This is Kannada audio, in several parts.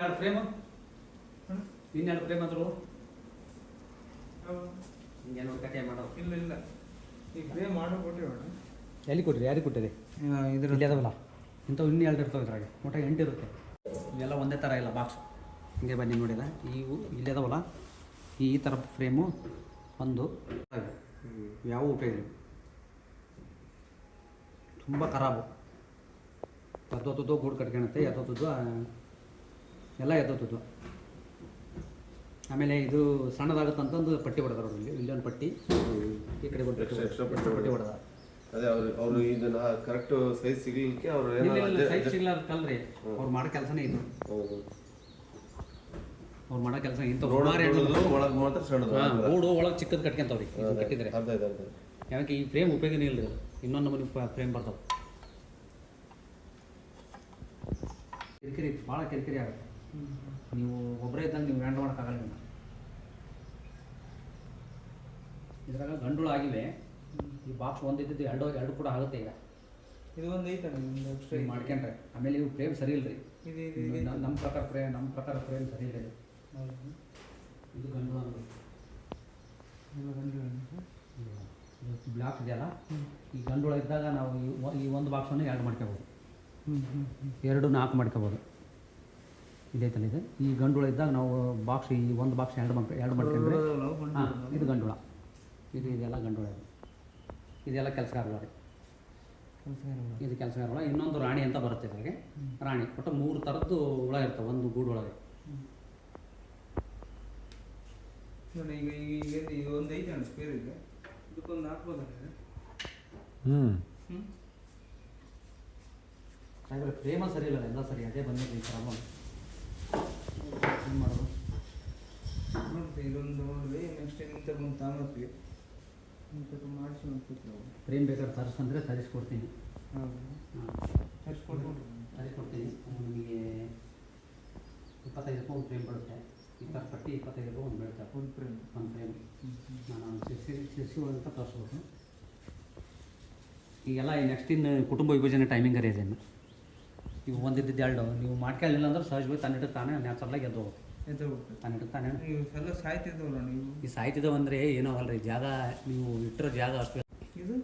ಎರಡು ಪ್ರೇಮ ಹ್ಮ್? ಪ್ರೇಮ ಅಂದ್ರು ಆದ್ರು ಕತೆ ಮಾಡೋ. ಇಲ್ಲ ಇಲ್ಲ. ಈಗ ಪ್ರೇಮ್ ಮಾಡೋ ಕೊಟ್ಟಿರೋಣ ಎಲ್ಲಿ ಕೊಟ್ಟಿರಿ? ಯಾರಿಗೆ ಕೊಟ್ಟಿರಿ? ಇದ್ರ ಇಲ್ಲಿ ಅದಾವಲ್ಲ? ಇಂಥವು ಇನ್ನೂ ಎರಡು ಇರ್ತವೆ ಇದ್ರಾಗೆ. ಊಟ ಎಂಟು ಇರುತ್ತೆ. ಇವೆಲ್ಲ ಒಂದೇ ಥರ ಇಲ್ಲ ಬಾಕ್ಸ್ ಹಿಂಗೆ ಬನ್ನಿ ನೋಡಿದ ಇವು ಇಲ್ಲಿ ಅದಾವಲ್ಲ? ಈ ಥರ ಫ್ರೇಮು ಒಂದು. ಯಾವ ಉಪಯೋಗ ತುಂಬ ಖರಾಬು. ಎದ್ದೋತದ್ದು ಗೂಡು ಕಟ್ಕೊಳತ್ತೆ ಎದ್ದೋತದ್ದು ಎಲ್ಲ ಎದ್ದೋತದ್ದು ಆಮೇಲೆ ಇದು ಸಣ್ಣದಾಗುತ್ತಂತಂದು ಪಟ್ಟಿ ಹೊಡೆದ್ರು ಇಲ್ಲಿ. ಇಲ್ಲೊಂದು ಪಟ್ಟಿ ಈ ಕಡೆ ಒಂದು ಪಟ್ಟಿ ಹೊಡೆದ ಅದೇ ಅವ್ರು ಅವರು ಇದನ್ನ ಕರೆಕ್ಟ್ ಸೈಜ್ ಸಿಗ್ಲಿಕ್ಕೆ ಅವ್ರು ಏನೋ ಇಲ್ಲ ಅದೇ- ಸೈಜ್ ಸಿಗ್ಲಾರ್ದಲ್ರಿ ಅವ್ರು ಮಾಡೋ ಕೆಲಸನೇ ಇದು. ಅವ್ರು ಮಾಡೋ ಕೆಲಸ ಇಂಥ ಒಳಗ್ ಮಾತ್ರ ಸಣ್ಣದು. ಗೂಡು ಒಳಗೆ ಚಿಕ್ಕದು ಕಟ್ಕೊಂತವ್ರಿ ಕಟ್ಟಿದ್ರೆ. ಯಾಕೆ ಈ ಫ್ರೇಮ್ ಉಪಯೋಗನೇ ಇಲ್ಲ ಇನ್ನೊಂದು ಮನೆ ಫ್ರೇಮ್ ಬರ್ತಾವೆ. ಕಿರಿಕಿರಿ ಭಾಳ ಕಿರಿಕಿರಿ ಆಗುತ್ತೆ. ನೀವು ಒಬ್ಬರೇ ಇದ್ದಂಗೆ ನೀವು ಹ್ಯಾಂಡ್ ಮಾಡೋಕ್ಕಾಗಲ್ಲ ನಿಮ್ಮ ಇದ್ರಾಗ ಗಂಡುಳು ಆಗಿವೆ. ಈ ಬಾಕ್ಸ್ ಒಂದಿದ್ದು ಎರಡು ಎರಡು ಕೂಡ ಆಗುತ್ತೆ ಈಗ. ಇದು ಒಂದು ಐತೆ ಮಾಡ್ಕೊಂಡ್ರೆ. ಆಮೇಲೆ ಇವು ಫ್ರೇಮ್ ಸರಿ ಇಲ್ರಿ. ನಮ್ಮ ಪ್ರಕಾರ ಫ್ರೇಮ್ ನಮ್ಮ ಪ್ರಕಾರ ಫ್ರೇಮ್ ಸರಿ ಇಲ್ಲ ಇದು. ಗಂಡು ಬ್ಲಾಕ್ ಇದೆಯಲ್ಲ? ಈ ಗಂಡುಗಳು ಇದ್ದಾಗ ನಾವು ಈ ಒಂದು ಬಾಕ್ಸನ್ನು ಎರಡು ಮಾಡ್ಕೋಬೋದು. ಎರಡು ನಾಲ್ಕು ಮಾಡ್ಕೋಬೋದು. ಇದೈತಲ್ಲ ಇದೆ ಈ ಗಂಡುಳ ಇದ್ದಾಗ ನಾವು ಬಾಕ್ಸ್ ಈ ಒಂದು ಬಾಕ್ಸ್ ಎರಡು ಮಾಡ್ಕೊ ಎರಡು ಮಾಡ್ಕೊಂಡ್ರೆ ಹಾಂ ಇದು ಗಂಡುಳ. ಇದು ಇದೆಲ್ಲ ಗಂಡುಳ ಇದು. ಇದೆಲ್ಲ ಕೆಲಸಗಾರಳ ರೀ. ಇದು ಕೆಲಸಗಾರಳ ಇನ್ನೊಂದು ರಾಣಿ ಅಂತ ಬರುತ್ತೆ ಇದ್ರಾಗೆ. ರಾಣಿ. ಒಟ್ಟು ಮೂರು ಥರದ್ದು ಹುಳ ಇರ್ತವೆ ಒಂದು ಗೂಡು ಒಳಗೆ ಹ್ಞೂ ಪ್ರೇಮ ಸರಿ ಇಲ್ಲ ಎಲ್ಲ ಸರಿ. ಅದೇ ಬಂದಿದೆ ಈ ಪ್ರಾಬ್ಲಮ್ ಏನು ಮಾಡೋದು ನೋಡ್ತೀವಿ ಇದೊಂದು ನೋಡ್ರಿ ನೆಕ್ಸ್ಟ್ ಇಂಥ ಒಂದು ತಾಮತ್ವಿ ಇಂಥದ್ದು ಮಾಡಿಸಿ ನಾವು. ಫ್ರೇಮ್ ಬೇಕಾದ್ರೆ ತರಿಸ್ಕೊಂಡ್ರೆ ತರಿಸ್ಕೊಡ್ತೀನಿ. ಹಾಂ. ತರಿಸ್ಕೊಟ್ಬಿಟ್ರಿ ತರಿಸ್ಕೊಡ್ತೀನಿ. ನಿಮಗೆ ಇಪ್ಪತ್ತೈದು ರೂಪಾಯಿ ಒಂದು ಫ್ರೇಮ್ ಬರುತ್ತೆ. ಇಪ್ಪತ್ತು ಪಟ್ಟಿ ಇಪ್ಪತ್ತೈದು ರೂಪಾಯಿ ಒಂದು ಬೀಳುತ್ತೆ. ಒಂದು ಫ್ರೇಮ್ ಒಂದು ಫ್ರೇಮ್ ನಾನು ಸಿರ್ಸಿ ಸಿರ್ಸಿ ಅಂತ ತರಿಸ್ಬೋದು ಈಗೆಲ್ಲ ನೆಕ್ಸ್ಟ್ ಇನ್ನು ಕುಟುಂಬ ವಿಭಜನೆ ಟೈಮಿಂಗ್ ಇದೆ ಇನ್ನು. ಇವು ಒಂದಿದ್ದು ಎರಡು. ನೀವು ಮಾಡ್ಕೊಳ್ಳಿಲ್ಲ ಅಂದ್ರೆ ಸಹಜವಾಗಿ ತನ್ನಿಟ್ಟು ತಾನೇ ನ್ಯಾಚುರಲಾಗಿ ಎದ್ದು ಹೋಗುತ್ತೆ ತನ್ನಿಟ್ಟು ತಾನೇ. ಇವೆಲ್ಲ ಸಾಯ್ತಿದ್ದವಲ್ಲ ನೀವು? ಈ ಸಾಹಿತ್ಯದ ಅಂದರೆ ಏನೋ ಅಲ್ರಿ ಜಾಗ ನೀವು ಇಟ್ಟಿರೋ ಜಾಗ ಅಷ್ಟು ಇದು?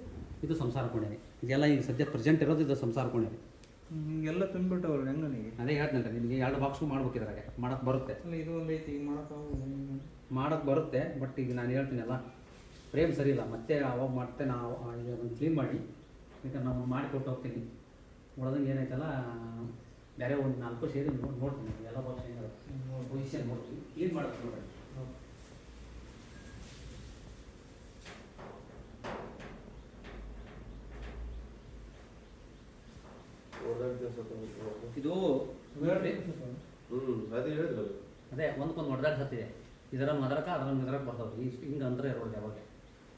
ಇದು ಸಂಸಾರ ಕೊಂಡಿರಿ ಇದೆಲ್ಲ ಈಗ ಸದ್ಯ ಪ್ರೆಸೆಂಟ್ ಇರೋದು ಇದು ಸಂಸಾರ ಕೊಂಡಿದೆ. ಎಲ್ಲ ತುಂಬಿಟ್ಟವಲ್ಲ ಹೆಂಗನಿಗೆ ಅದೇ ಹೇಳ್ತೇನೆ ನಿಮಗೆ ಎರಡು ಬಾಕ್ಸ್ ಮಾಡ್ಬೇಕು ಇದ್ರಾಗೆ. ಮಾಡಕ್ಕೆ ಬರುತ್ತೆ. ಇದು ಒಂದು ಐತಿ ಮಾಡೋಕ್ಕಾಗಲ್ಲ ಮಾಡಕ್ಕೆ ಬರುತ್ತೆ ಬಟ್ ಈಗ ನಾನು ಹೇಳ್ತೀನಲ್ಲ ಫ್ರೇಮ್ ಸರಿ ಇಲ್ಲ. ಮತ್ತೆ ಅವಾಗ ಮತ್ತೆ ನಾವು ಒಂದು ಕ್ಲೀನ್ ಮಾಡಿ ಯಾಕಂದ್ರೆ ನಾವು ಮಾಡಿಕೊಟ್ಟು ಹೋಗ್ತೀನಿ. ಉಳ್ದಂಗೆ ಏನೈತಲ್ಲ ಬೇರೆ ಒಂದು ನಾಲ್ಕು ಸೇರಿ ನೋಡಿ ನೋಡ್ತೀನಿ ಎಲ್ಲ ಬಾಕ್ಸ್ ಏನಾದ್ರು ಪೊಸಿಷನ್ ನೋಡ್ತೀನಿ ಏನು ಮಾಡೋದು ನೋಡಿ. ಇದು ಹ್ಮ್ ಅದೇ ಒಂದ್ಕೊಂದು ಅದೇ ಒಂದಕ್ಕೊಂದು ಹೊಡೆದಾಡ್ ಹತ್ತಿದೆ ಇದರ ಮದರಕ ಅದರ ಮದರಕ್ಕೆ ಬರ್ತಾವ್ರಿ. ಇಷ್ಟು ಹಿಂಗೆ ಅಂತರ ಇರೋದು ಯಾವಾಗ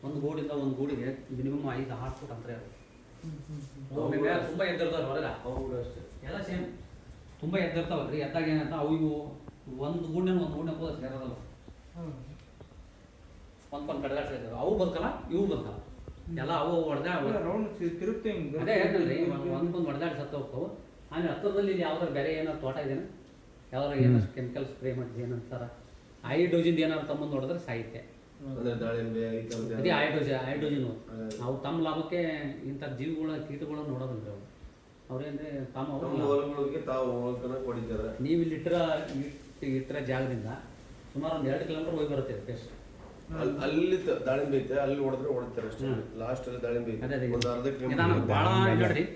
ಒಂದು ಗೂಡಿಂದ ಒಂದು ಗೂಡಿಗೆ ಮಿನಿಮಮ್ ಐದು ಆರು ಫುಟ್ ಅಂತರ ಇರೋದು ತುಂಬ ಎದ್ದಿರ್ತಾವೆ ಹೊರಗ ಹೌದು ಅಷ್ಟೇ. ಎಲ್ಲ ಸೇಮ್. ತುಂಬ ಎದ್ದಿರ್ತಾವಲ್ರಿ. ಎದ್ದಾಗ ಏನಂತ ಅವು ಇವು ಒಂದು ಗೂಡಿನ ಒಂದು ಗೂಡಿನ ಹೋದ. ಸೇರದಲ್ಲ ಒಂದು ಒಂದು ಸೇರ್ತವೆ ಅವು ಬದುಕಲ್ಲ ಇವು ಬದುಕಲ್ಲ ಎಲ್ಲ ಅವು ಹೊಡೆದ ಹಿಂಗೆ. ಅದೇ ಹೇಳ್ತಲ್ರಿ ಒಂದೊಂದು ಹೊಡೆದಾಡಿ ಸತ್ತ ಹೋಗ್ತಾವೆ ಆಮೇಲೆ ಹತ್ತಿರದಲ್ಲಿ ಇಲ್ಲಿ ಯಾವ್ದಾರು ಬೇರೆ ಏನಾದ್ರು ತೋಟ ಇದೇನು ಯಾವ್ದಾರು ಏನಾರು ಕೆಮಿಕಲ್ ಸ್ಪ್ರೇ ಮಾಡಿದ್ದು ಏನಂತಾರ ಐ ಡೋಜಿಂದ ಏನಾದ್ರು ತಮ್ಮಂದು ನೋಡಿದ್ರೆ ಸಾಹಿತ್ಯ. ಅಂದ್ರೆ ದಾಳಿಂಬೆ ಈ ಥರದ್ದು ಅದೇ ಐಡೋಜಿನ್ ಅದೇ. ನಾವು ತಮ್ಮ ಲಾಭಕ್ಕೆ ಇಂಥ ಜೀವಿಗಳ ಕೀಟಗಳನ್ನ ನೋಡೋದಿಲ್ಲ ಅವ್ರು. ಅವ್ರೇಂದ್ರೆ ತಮ್ಮ ನಮ್ಮ ಅವ್ರ ಹೊಲಗಳಿಗೆ ತಾವು ಹೋಗ್ಕನ ಹೊಡಿತಾರೆ ನೀವು ಇಲ್ಲಿ ಇಟ್ಟರ ಇಟ್- ಇಟ್ಟಿರೋ ಜಾಗದಿಂದ ಸುಮಾರು ಒಂದು ಎರಡು ಕಿಲೋಮೀಟರ್ ಹೋಗಿ ಬರುತ್ತೆ ಬೆಸ್ಟ್ ಅಲ್- ಅಲ್ಲಿ ತ- ದಾಳಿಂಬೆ ಐತೆ ಅಲ್ಲಿ ಹೊಡೆದ್ರೆ ಹೊಡಿತಾರೆ ಅಷ್ಟೇ. ಲಾಸ್ಟ್ ಅಲ್ಲಿ ದಾಳಿಂಬೆ ಐತೆ. ಒಂದು ಅರ್ಧ ಕಿಲೋಮೀಟರ್ ಬೇರೆ-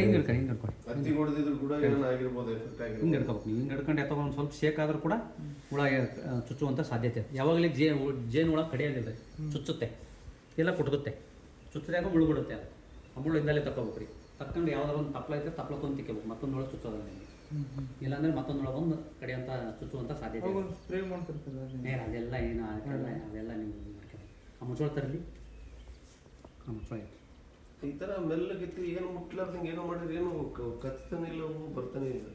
ಹಿಂಗೆ ಹಿಂಗೆ ಹತ್ತಿ ಹೊಡೆದಿದ್ರು ಕೂಡ ಏನಾಗಿರ್ಬೋದು ಎಫೆಕ್ಟ್ ಹಿಂಗೆ ಆಗಿರ್ಬೋದು. ಹಿಡ್ಕೋಬೇಕು ನೀವು ಹಿಂಗೆ ಹಿಡ್ಕೊಂಡು ಎತ್ತಕೊಂಡು ಒಂದು ಸ್ವಲ್ಪ ಶೇಕ್ ಆದ್ರೂ ಕೂಡ ಹುಳ ಚುಚ್ಚುವಂತ ಚುಚ್ಚುವಂಥ ಸಾಧ್ಯತೆ. ಇದೆ ಯಾವಾಗಲೇ ಜೇ ಜೇನು ಹುಳ ಕಡಿಯೋದಿಲ್ಲ ಚುಚ್ಚುತ್ತೆ. ಎಲ್ಲ ಕುಟ್ಕುತ್ತೆ. ಚುಚ್ಚಿದಾಗ ಮುಳ್ಳು ಬಿಡುತ್ತೆ ಅದು. ಆ ಮುಳ್ಳಿಂದಲೇ ತಗೋಬೇಕು ರೀ ತಕ್ಕೊಂಡು ಯಾವ್ದಾರು ಒಂದು ತಪ್ಪಲ ಐತೆ ತಪ್ಪಲ ತಂದು ತಿಕ್ಕಬೇಕು. ಮತ್ತೊಂದು ಹುಳ ಚುಚ್ಚೋದ್ರೆ ನಿಮಗೆ ಇಲ್ಲಾಂದ್ರೆ ಮತ್ತೊಂದು ಒಂದು ಕಡೆ ಅಂತ ಚುಚ್ಚುವಂಥ ಸಾಧ್ಯತೆ ಸ್ಪ್ರೇ ಮಾಡ್ತಿರ್ತದೆ ಅದೆಲ್ಲ ಏನು ಅದೆಲ್ಲ ಅದೆಲ್ಲ ನೀವು ಆ ಮುಚ್ಚಳ ತರಲಿ. ಆ ಮುಚ್ಚಳ ಈ ತರ ಮೆಲ್ಲಗಿತ್ತು ಏನು ಮುಟ್ಲಾರ್ದಂಗೆ ಏನೋ ಮಾಡಿದ್ರೆ ಏನು ಕತ್ತನೇ ಕಚ್ತಾನೆ ಇಲ್ಲ ಬರ್ತಾನೆ ಇಲ್ಲ?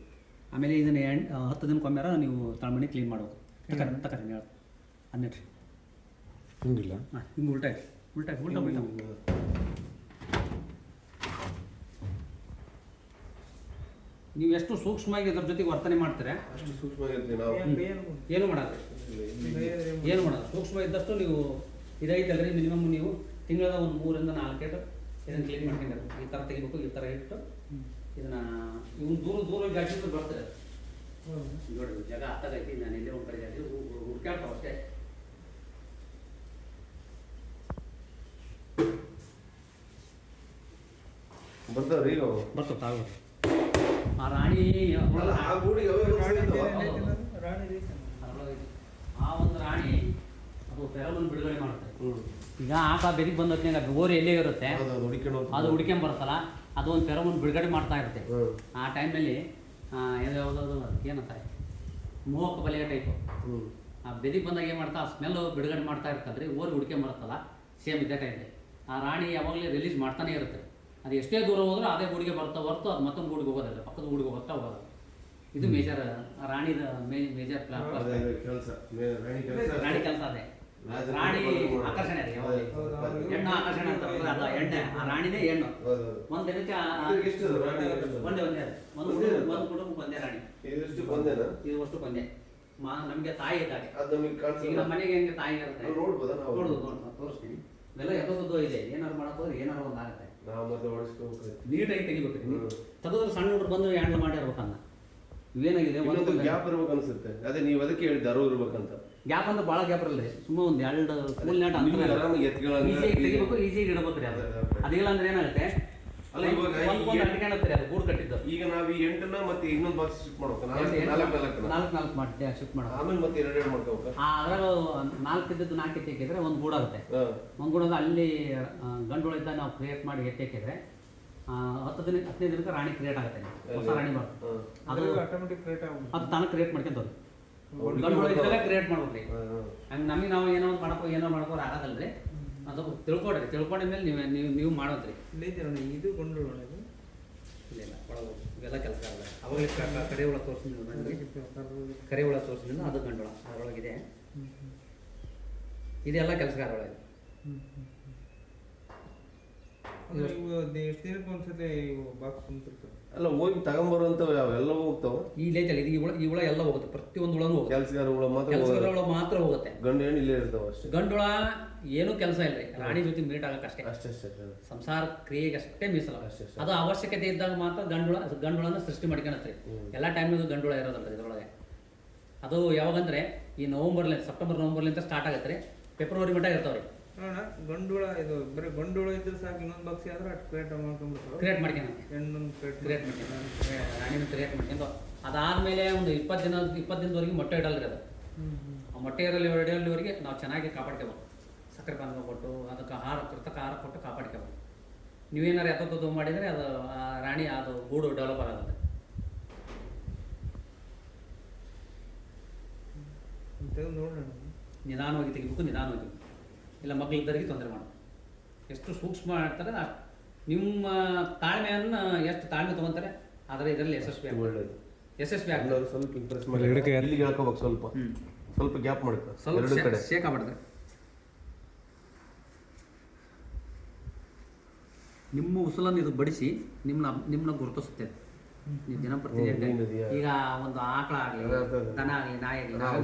ಆಮೇಲೆ ಇದನ್ನ ಎಂಟ್ ಹತ್ತು ದಿನಕ್ಕೊಮ್ಮೆರ ನೀವು ತಳಮಣಿ ಕ್ಲೀನ್ ಮಾಡೋದು ತಕರಿ ತಕರಿ ಹೇಳ. ಹನ್ನೆರಡು ಹಂಗಿಲ್ಲ. ಹಾಂ ಹಿಂಗೆ ಉಲ್ಟಾ ಉಲ್ಟಾಯ್ತು ಉಲ್ಟಾ ಉಲ್ಟಾ. ನೀವು ಎಷ್ಟು ಸೂಕ್ಷ್ಮವಾಗಿ ಇದ್ರ ಜೊತೆಗೆ ವರ್ತನೆ ಮಾಡ್ತೀರಾ? ಅಷ್ಟು ಸೂಕ್ಷ್ಮವಾಗಿರ್ತೀವಿ ನಾವು ಏನು ಮಾಡೋದು? ಏನ್ ಮಾಡೋದು? ಸೂಕ್ಷ್ಮ ಇದ್ದಷ್ಟು ನೀವು ಇದೈತಲ್ರಿ ಮಿನಿಮಮ್ ನೀವು ತಿಂಗಳದ ಒಂದು ಮೂರಿಂದ ನಾಲ್ಕು ಏಟು ಇದನ್ನು ಕ್ಲೀನ್ ಮಾಡ್ಕೊಂಡಿರ್ಬೇಕು ಈ ಥರ ತೆಗಿಬೇಕು ಈ ಥರ ಇಟ್ಟು ಇದನ್ನ ಇವ್ನು ದೂರ ದೂರ ಜಾಸ್ತಿ ಬರ್ತಾರೆ? ನೋಡಿ ಜಾಗ ಹತ್ತಾಗೈತಿ ನಾನು ಇಲ್ಲೇ ಒಂದು ಕಡೆ ಜಾಸ್ತಿ ಹುಡ್ಕ್ಯಾಡ್ತಾವ ಅಷ್ಟೇ. ಬರ್ತಾವ್ರಿ? ಬರ್ತದೆ ತಾವು ಆ ರಾಣಿ ಆ ಒಂದು ರಾಣಿ ಅದು ಫೆರಮನ್ ಬಿಡುಗಡೆ ಮಾಡುತ್ತೆ. ಈಗ ಆಕ ಬೆದಿಗೆ ಬಂದ ಹೊತ್ನ್ಯಾಗ ಓರಿ ಎಲ್ಲೇ ಇರುತ್ತೆ? ಅದು ಹುಡುಕ್ಕೊಂಡು ಹೋಗ್ತದೆ. ಅದು ಹುಡ್ಕೊಂಡ್ ಬರುತ್ತಲ್ಲ ಅದು ಒಂದು ಫೆರಮನ್ ಬಿಡುಗಡೆ ಮಾಡ್ತಾ ಇರುತ್ತೆ. ಆ ಟೈಮಲ್ಲಿ ಯಾವುದಾದ್ರು ಏನಂತಾರೆ? ಮೋಹಕ ಬಲೆಯ ಟೈಪು. ಆ ಬೆದಿಗೆ ಬಂದಾಗ ಏನು ಮಾಡ್ತಾ ಆ ಸ್ಮೆಲ್ ಬಿಡುಗಡೆ ಮಾಡ್ತಾ ಇರ್ತಲ್ರಿ ಓರ್ ಹುಡ್ಕೊಂಡ್ ಬರುತ್ತಲ್ಲ ಸೇಮ್ ಇದೇ ಟೈಮಲ್ಲಿ ಆ ರಾಣಿ ಯಾವಾಗಲೇ ರಿಲೀಸ್ ಮಾಡ್ತಾನೆ ಇರುತ್ತೆ. ಅದು ಎಷ್ಟೇ ದೂರ ಹೋದ್ರೂ ಅದೇ ಗೂಡಿಗೆ ಬರ್ತಾ ಹೊರತು ಅದು ಮತ್ತೊಂದು ಗೂಡಿಗೆ ಹೋಗೋದಿಲ್ಲ ಪಕ್ಕದ ಗೂಡಿಗೆ ಹೋಗ್ತಾ ಹೋಗೋದು. ಇದು ಮೇಜರ್ ರಾಣಿದ ಮೇಜರ್ ಮೇ- ರಾಣಿ ಕೆಲ್ಸ ಅದೇ. ರಾಣಿ ಆಕರ್ಷಣೆ ಅದೇ. ಹೆಣ್ಣು ಆಕರ್ಷಣೆ ಅಂತ ಅಲ್ಲ ಎಣ್ಣೆ. ಆ ರಾಣಿನೇ ಹೆಣ್ಣು. ಒಂದ ದಿನಕ್ಕೆ ಒಂದೇ ಒಂದೇ. ಒಂದು ಒಂದೇ ಕುಟುಂಬಕ್ಕೆ ಒಂದೇ ರಾಣಿ. ಇದು ಅಷ್ಟು ಬಂದೆ. ಮಾ ನಮಗೆ ತಾಯಿ ಇದ್ದಾರೆ ಅದು ನಮಗೆ ಈಗ ನಮ್ಮ ಮನೆಗೆ ಹೆಂಗೆ ತಾಯಿ ಇರುತ್ತೆ? ನೋಡ್ಬೋದಾ ನಾವು? ನೋಡ್ಬೋದು ತೋರಿಸ್ತೀನಿ. ಇವೆಲ್ಲ ಎದ್ದದ್ದು ಇದೆ. ಏನಾರು ಮಾಡಕ್ ಹೋದ್ರೆ ಏನಾರು ಒಂದು ಆಗುತ್ತೆ. ನೀಟಾಗಿ ತೆಗಿಬೇಕು. ತೆಗೆದ್ರೆ ಸಣ್ಣ ಹುಡುಗರು ಬಂದು ಹ್ಯಾಂಡಲ್ ಮಾಡಿರ್ಬೇಕನ್ನ ಇವೇನಾಗಿದೆ? ಒಂದು ಗ್ಯಾಪ್ ಇರ್ಬೇಕು ಅನ್ಸುತ್ತೆ. ಅದೇ ನೀವು ಅದಕ್ಕೆ ಹೇಳಿದ್ದೆ ಅರಿವು ಇರ್ಬೇಕಂತ. ಗ್ಯಾಪ್ ಅಂದ್ರೆ ಭಾಳ ಗ್ಯಾಪ್ ಇರಲ್ಲ. ಸುಮ್ಮನೆ ಒಂದು ಎರಡು ಕೂಲ್ ನಾಟ್ ಅಂತ ಈಸಿಯಾಗಿ ತೆಗಿಬೇಕು ಈಸಿಯಾಗಿ ಇಡಬೇಕು ರೀ ಅದೇ. ಅದಿಲ್ಲ ಅಂದ್ರೆ ಏನಾಗುತ್ತೆ? ಅಲ್ಲ, ಇವಾಗ ಒಂದ್ ಈ ಎಂಟ್- ಅದು ಗೂಡು ಕಟ್ಟಿದ್ದು. ಈಗ ನಾವು ಈ ಎಂಟನ್ನ ಮತ್ತೆ ಇನ್ನೊಂದು ಬಾಕ್ಸ್ ಶಿಫ್ಟ್ ಮಾಡ್ಬೇಕು. ನಾಲ್ಕು ನಾಲ್ಕು ನಾಲ್ಕು. ನಾಲ್ಕು ನಾಲ್ಕು ಮಾಡಿ ಶಿಫ್ಟ್ ಮಾಡೋದು ಆಮೇಲೆ ಮತ್ತೆ ಎರಡು ಎರಡು ಮಾಡ್ಕೋಬೇಕು? ಆ ಅದ್ರಾಗ ನಾಲ್ಕು ಇದ್ದದ್ದು ನಾಲ್ಕು ಎತ್ತಿ ಹಾಕಿದ್ರೆ ಒಂದು ಗೂಡಾಗುತ್ತೆ ಹಾ. ಒಂದು ಗೂಡದ ಅಲ್ಲಿ ಗಂಡುಗಳಿದ್ದ ನಾವು ಕ್ರಿಯೇಟ್ ಮಾಡಿ ಎತ್ತಿ ಹಾಕಿದ್ರೆ ಆ, ಹತ್ತು ದಿನ ಹತ್ತನೇ ದಿನಕ್ಕೆ ರಾಣಿ ಕ್ರಿಯೇಟ್ ಆಗುತ್ತೆ ಹೊಸ ರಾಣಿ ಬರ್ತದೆ ಹಾ. ಅದು ಆಟೋಮೆಟಿಕ್ ಕ್ರಿಯೇಟ್ ಆಗುತ್ತೆ ಅದು ತಾನು ಕ್ರಿಯೇಟ್ ಮಾಡ್ಕೊಂತವ್ರು ಹುಡ್ಗಿ ಗಂಡುಗಳು ಇದ್ದಾಗ ಬರ್ತಾವ. ಕ್ರಿಯೇಟ್ ಮಾಡ್ಬೇಕ್ರಿ ಹಾ, ಹಾ. ಹಂಗೆ ನಮಗೆ ನಾವು ಏನೋ ಒಂದು ಮಾಡ್ಕೋ ಏನೋ ಮಾಡ್ಕೋ ಆಗೋದಲ್ರಿ. ಅದು ತಿಳ್ಕೊಡ್ರಿ ಮೇಲೆ ನೀವು ನೀವು ನೀವು ಮಾಡೋದ್ರಿ. ಇಲ್ಲಿ ಇದು ಗೊಂಡು ಇದು? ಇಲ್ಲ ಇಲ್ಲ ಒಳಗೆ ಇವೆಲ್ಲ ಕೆಲಸ ಆಗಲ್ಲ ಅವಾಗಲೇ ಕರೆ ಒಳಗೆ ತೋರಿಸಿದ್ವಿ ಕರೆ ಒಳಗೆ ತೋರಿಸಿದ್ರಿಂದ ಅದು ಗಂಡೊಳ ಅದರೊಳಗಿದೆ. ಇದೆಲ್ಲ ಕೆಲಸಗಾರ ಒಳಗೆ ಎಷ್ಟ್ ದಿನಕ್ಕೆ ಒಂದ್ಸತಿ ಬಾಕ್ಸ್ ತುಂಬಿರ್ತಾವೆ ಅಲ್ಲ ಹೋಗಿ ತಗೊಂಬರುವಂಥವು ಯಾವ ಎಲ್ಲ ಹೋಗ್ತಾವ? ಈ ಲೈತಲ್ಲ ಇದು ಈ ಹುಳ ಈ ಹುಳ ಎಲ್ಲ ಹೋಗುತ್ತೆ ಪ್ರತಿಯೊಂದು ಹುಳನೂ ಹೋಗುತ್ತೆ. ಕೆಲ್ಸಗಾರಗಳು ಮಾತ್ರ ಕೆಲಸಗಾರ. ಹುಳ ಮಾತ್ರ ಹೋಗುತ್ತೆ. ಗಂಡು ಹೆಣ್ಣು ಇಲ್ಲೇ ಇರ್ತಾವ ಅಷ್ಟೇ. ಗಂಡುಳ ಏನೂ ಕೆಲಸ ಇಲ್ಲ ರೀ ರಾಣಿ ಜೊತೆ ಮೀಟ್ ಆಗಕ್ಕೆ ಅಷ್ಟೇ. ಅಷ್ಟೇ ಅಷ್ಟೇ. ಸಂಸಾರ ಕ್ರಿಯೆಗೆ ಅಷ್ಟೇ ಮೀಸಲ. ಅಷ್ಟೇ. ಅದು ಅವಶ್ಯಕತೆ ಇದ್ದಾಗ ಮಾತ್ರ ಗಂಡುಳ ಗಂಡುಳನ ಸೃಷ್ಟಿ ಮಾಡ್ಕೊಳತ್ತೆ ಎಲ್ಲ ಗಂಡು ಗಂಡುಳ ಇರೋದಲ್ಲ ಇದ್ರೊಳಗೆ. ಅದು ಯಾವಾಗಂದ್ರೆ ಈ ನವಂಬರ್ಲಿ ಸೆಪ್ಟೆಂಬರ್ ನವಂಬರ್ಲಿಂದ ಸ್ಟಾರ್ಟ್ ಆಗತ್ತೆ ರೀ. ಫೆಬ್ರವರಿ ಮಟ್ಟ ಇರ್ತಾವ್ರಿ. ನೋಡೋಣ. ಗಂಡುಳ ಇದು ಬರೀ ಗಂಡುಳ ಇದ್ರೆ ಸಾಕು ಇನ್ನೊಂದು ಬಾಕ್ಸ್ ಆದ್ರೆ ಅಷ್ಟು ಕ್ರಿಯೇಟ್ ಮಾಡ್ಕೊಂಡ್ಬಿಡ್ತಾವೆ ಕ್ರಿಯೇಟ್ ಮಾಡ್ಕೊಂಡು ಹೆಣ್ಣೊಂದು ಕ್ರಿಯೇಟ್ ಕ್ರಿಯೇಟ್ ಮಾಡ್ಕೊಂಡು ರಾಣಿನ ಕ್ರಿಯೇಟ್ ಮಾಡ್ಕೊಂಡು ಅದಾದ್ಮೇಲೆ ಒಂದು ಇಪ್ಪತ್ತು ದಿನ ಇಪ್ಪತ್ತು ದಿನದವರೆಗೆ ಮೊಟ್ಟೆ ಇಡಲ್ರಿ ಅದು. ಆ ಮೊಟ್ಟೆ ಇರಲಿ ಇಡಲಿವರೆಗೆ ನಾವು ಚೆನ್ನಾಗಿ ಕಾಪಾಡ್ಕೋಬೇಕು. ಸಕ್ಕರೆ ಪಾನಕ ಕೊಟ್ಟು ಅದಕ್ಕೆ ಆಹಾರ ಕೃತಕ ಆಹಾರ ಕೊಟ್ಟು ಕಾಪಾಡ್ಕೋಬೇಕು. ನೀವೇನಾರು ಎತ್ತದ್ದು ಮಾಡಿದರೆ ಅದು ಆ ರಾಣಿ ಅದು ಗೂಡು ಡೆವಲಪ್ ಆಗುತ್ತೆ. ನಿಧಾನವಾಗಿ ತೆಗಿಬೇಕು ನಿಧಾನವಾಗಿ. ಇಲ್ಲ ಮಕ್ಕಳಿದ್ದವರಿಗೆ ತೊಂದರೆ ಮಾಡೋದು. ಎಷ್ಟು ಸೂಕ್ಷ್ಮ ಮಾಡ್ತಾರೆ ನಿಮ್ಮ ತಾಳ್ಮೆಯನ್ನು ಎಷ್ಟು ತಾಳ್ಮೆ ತೊಗೊಂತಾರೆ ಆದರೆ ಇದರಲ್ಲಿ ಯಶಸ್ವಿ ಒಳ್ಳೇದು. ಯಶಸ್ವಿ ಆಗ್ಬೋದು ಸ್ವಲ್ಪ ಇಂಪ್ರೆಸ್ ಮಾಡಿ. ಎಡಕ್ಕೆ ಯಾರು- ಹೇಳ್ಕೋಬೇಕು ಸ್ವಲ್ಪ. ಸ್ವಲ್ಪ ಗ್ಯಾಪ್ ಸ್ವಲ್ಪ ಎರಡು ಕಡೆ. ಶೇ- ಶೇಕ್ ನಿಮ್ಮ ಉಸಲನ್ನು ಇದು ಬಡಿಸಿ ನಿಮ್ಮನ್ನ ನಿಮ್ಮನ್ನ ಗುರುತಿಸುತ್ತೆ ನೀವು ದಿನಪ್ರತಿ ಹ್ಮ್, ಈಗ ಒಂದು ಆಕಳ ಆಗಲಿ. ದನ ಆಗಲಿ ನಾಯಿ ಆಗಲಿ ನಾವು